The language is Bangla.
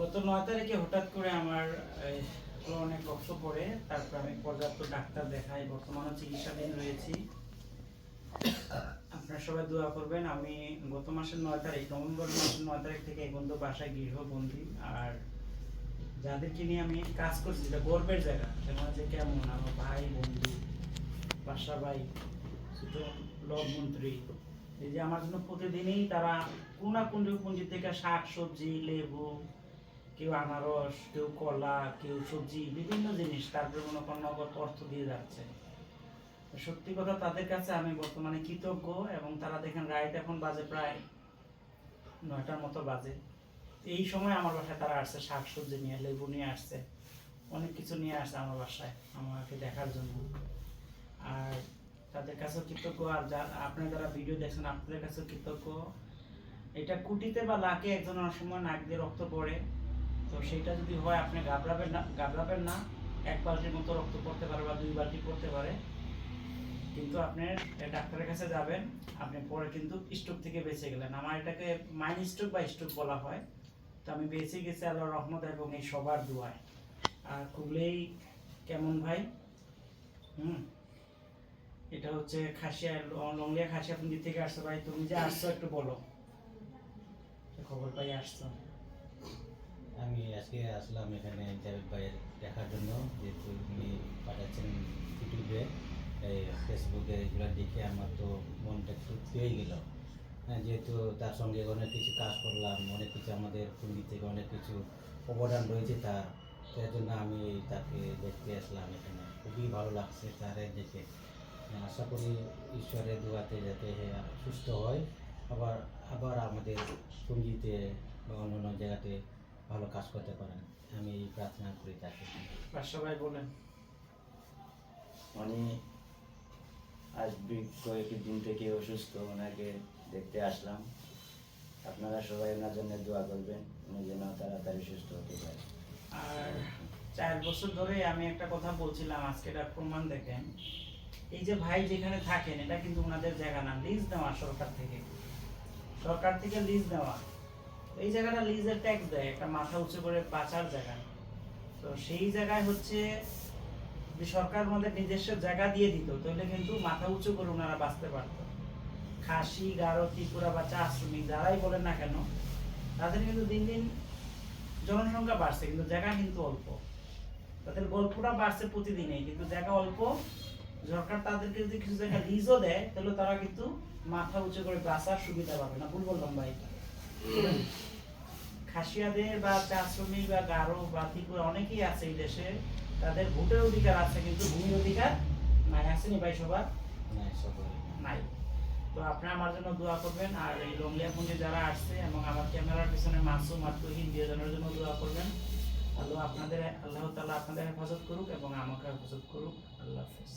গত নয় তারিখে হঠাৎ করে আমার অনেক রক্ত পড়ে, তারপর আমি পর্যাপ্ত ডাক্তার দেখাই বর্তমানে চিকিৎসাধীন রয়েছি। আপনারা সবাই দোয়া করবেন, আমি গত মাসের নয় তারিখ, নভেম্বর মাসের নয় তারিখ থেকে এই পর্যন্ত বাসায় গৃহবন্দী। আর যাদেরকে নিয়ে আমি কাজ করছি, যেটা গর্বের জায়গা যেমন যে কেমন, আমার ভাই, বন্ধু, বাসা ভাই মন্ত্রী। এই যে আমার জন্য প্রতিদিনই তারা কোন না পুঁজি থেকে শাক, সবজি, লেবু কেউ আনারস, কেউ কলা, কেউ সবজি, বিভিন্ন জিনিস তারপরে মনে করেন নগদ অর্থ দিয়ে যাচ্ছে। সত্যি কথা তাদের কাছে আমি বর্তমানে কৃতজ্ঞ এবং তারা দেখেন রাইট এখন বাজে প্রায় নয়টার মতো বাজে। এই সময় আমার বাসায় তারা আসছে শাক সবজি নিয়ে, লেবু নিয়ে আসছে, অনেক কিছু নিয়ে আসছে আমার বাসায় আমাকে দেখার জন্য। আর তাদের কাছেও কৃতজ্ঞ, আর যা আপনারা যারা ভিডিও দেখছেন, আপনাদের কাছেও কৃতজ্ঞ। এটা কুটিতে বা লাকে একজন অনেক সময় নাক দিয়ে রক্ত পড়ে। তো সেটা যদি হয়, আপনি ঘাবড়াবেন না ঘাবড়াবেন না। এক বালতির মতো রক্ত পড়তে পারে বা দুই বালতি পড়তে পারে। কিন্তু আপনি ডাক্তারের কাছে যাবেন, আপনি পরে কিন্তু স্ট্রোক থেকে বেঁচে গেলেন। আমার এটাকে মাইন স্ট্রোক বা স্ট্রোক বলা হয়। তো আমি বেঁচে গেছি আল্লাহর রহমত এবং এই সবার দোয়ায়। আর খুবলেই কেমন ভাই? হুম? এটা হচ্ছে খাসিয়া, লংলিয়া খাসিয়া পুঞ্জি থেকে আসছো ভাই। তুমি যে আসছো একটু বলো। খবর পাই আসছো। আমি আজকে আসলাম এখানে জাভেদ ভাইয়ের দেখার জন্য, যেহেতু উনি পাঠাচ্ছেন ইউটিউবে, এই ফেসবুকে এগুলো দেখে আমার তো মনটা একটু পেয়ে গেল। হ্যাঁ যেহেতু তার সঙ্গে অনেক কিছু কাজ করলাম, অনেক কিছু আমাদের পুঁজি থেকে অনেক কিছু অবদান রয়েছে তার তার জন্য আমি তাকে দেখতে আসলাম এখানে। খুবই ভালো লাগছে তার দেখে। আশা করি ঈশ্বরের দোয়াতে যাতে সুস্থ হয়। আবার আবার আমাদের পুঁজিতে বা অন্য অন্য জায়গাতে ভালো কাজ করতে পারেন। আমি এই প্রার্থনা করি তাকে। আর সবাই বলেন। উনি আজ বি- কয়েকদিন থেকে অসুস্থ ওনাকে দেখতে আসলাম। আপনারা সবাই ওনার জন্য দোয়া করবেন উনি যেন তাড়াতাড়ি সুস্থ হতে পারে। আর চার বছর ধরে আমি একটা কথা বলছিলাম আজকে এটা প্রমাণ দেখেন। এই যে ভাই যেখানে থাকেন এটা কিন্তু ওনাদের জায়গা না লিজ দেওয়া সরকার থেকে। সরকার থেকে লিজ দেওয়া এই জায়গাটা লিজের ট্যাক্স দেয়, একটা মাথা উঁচু করে বাঁচার জায়গা। তো সেই জায়গায় হচ্ছে যে সরকার আমাদের নিজস্ব জায়গা দিয়ে দিত, তাহলে কিন্তু মাথা উঁচু করে ওনারা বাঁচতে পারতো। খাসি, গারো, ত্রিপুরা বা চা শ্রমিক যারাই বলেন না কেন, তাদের কিন্তু দিন দিন জনসংখ্যা বাড়ছে, কিন্তু জায়গা কিন্তু অল্প। তাদের গল্পটা বাড়ছে প্রতিদিনই, কিন্তু জায়গা অল্প। সরকার তাদেরকে যদি কিছু জায়গা লিজও দেয়, তাহলে তারা কিন্তু মাথা উঁচু করে বাঁচার সুবিধা পাবে না। ভুল বললাম ভাই খাসিয়াদের বা চা শ্রমিক বা গারো বা ত্রিপুরা অনেকেই আছে এই দেশে তাদের ভোটের অধিকার আছে কিন্তু ভূমির অধিকার নাই আসেনি ভাই সবার? নাই তো আপনি আমার জন্য দোয়া করবেন আর এই লংলিয়া পুঞ্জে যারা আসছে এবং আমার ক্যামেরার পিছনে মাসুম আর তুহিন দুজনের জন্য দোয়া করবেন। আল্লাহ আপনাদের আল্লাহ তাআলা আপনাদের হেফাজত করুক এবং আমাকে হেফাজত করুক। আল্লাহ হাফেজ।